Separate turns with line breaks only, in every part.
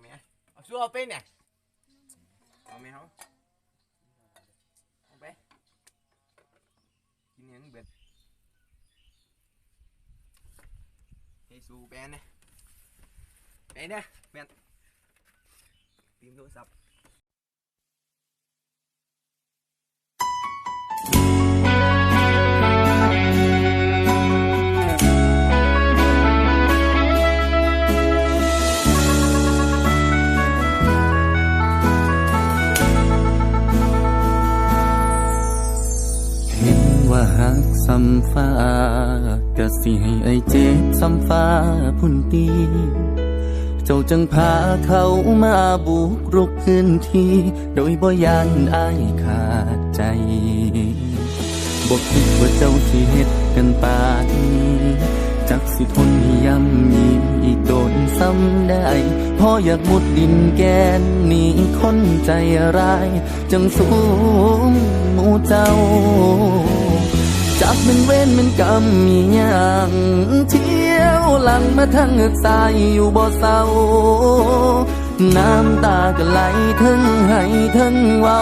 ไหมเอาสู้เอาไปเนี่ยเอาไหมเซ้ำ
ฟ้าก็สิให้ไอเจ็บซ้ำฟ้าพุ่นตีเจ้าจึงพาเขามาบุกรุกพื้นที่ โดยบ่ยานอายขาดใจบอกคิดว่าเจ้าสิเฮ็ดกันปานนี้จักสิทนย้ำยีอีกโดนซ้ำได้พออยากมุดดินแกนหนีคนใจร้าย จังสูงหมู่เจ้า จักเป็นเว้นเป็นกรรมมีอย่างเที่ยวหลังมาทางเงือกสายอยู่บ่เศร้า น้ำตาก็ไหลทั้งให้ทั้งเว้า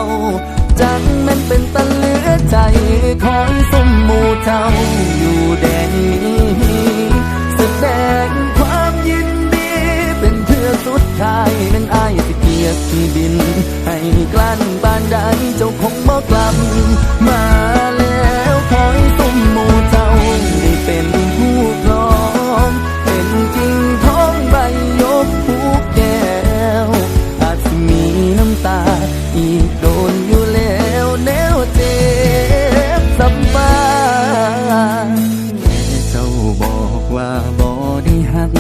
จักมันเป็นตะเลือใจคอยสมหมูเจ้าอยู่แดนนี้แสดงความยินดี เป็นเพื่อสุดท้ายนั้นอายสิเกียกที่ดินให้ก นอยู่แล้วแนวเจ็บสัมบานแม่เจ้าบอกว่าบ่ได้หัก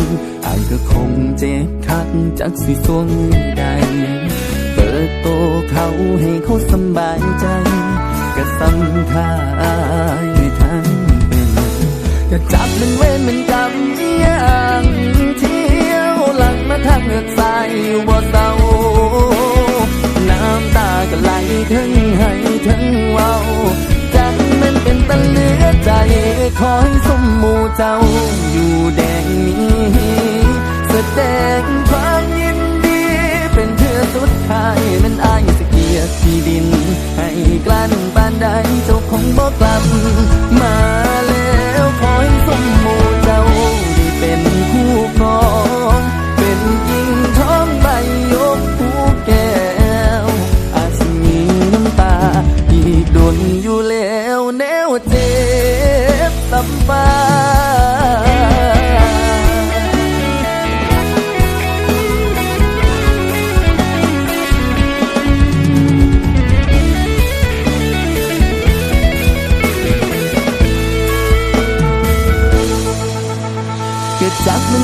อายก็คงเจ็บคักจักสิสวงใด เปิดโตเขาให้เขาสบายใจก็สำคัญทั้งเป็นก็จับมันเว้นมันกรรมอย่างเที่ยวหลังมาทางเงือกสายอยู่บ่เศร้า อยู่แดงนี้แสดงความยินดี เป็นเธอสุดท้ายนั้นอายสเกียรติที่ดิน ให้กลั้นปานใดเจ้าคงบอกกลับมาแล้วคอยสมหมู่เจ้าได้เป็นคู่ครองเป็นกิ่งท้องใบยกผู้แก้วอาจจะมีน้ำตา อีกโดนอยู่แล้วแนวเจ็บสัมป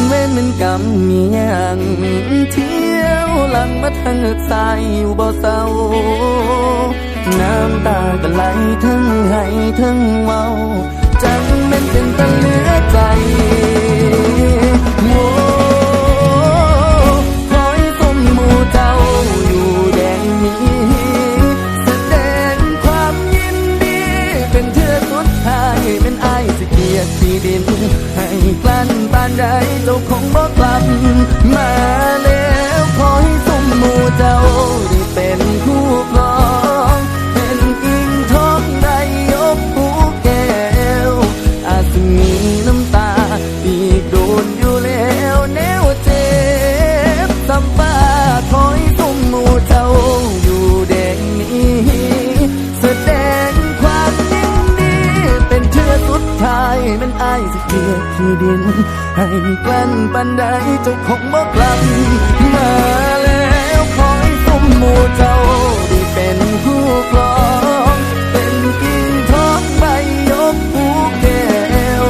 เว้นมันกำมีอย่างเที่ยวหลังมาทางเงือกสายอยู่บ่เศร้า น้ำตาก็ไหลทั้งไห้ทั้งเมา ใดเจ้าคงบอกกลับมา ท้ายมันอายสิเกียรที่ดิน ให้กลั้นปันใดเจ้าคงบอกลับมาแล้วคอยสมหมู่เจ้าได้เป็นคู่ครอง เป็นกิ่งทองใบยกผู้แก้ว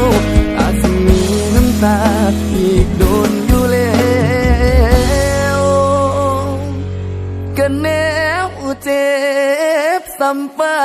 อาจจะมีน้ำตาอีกโดนอยู่แล้วก็แนวเจ็บสัมปา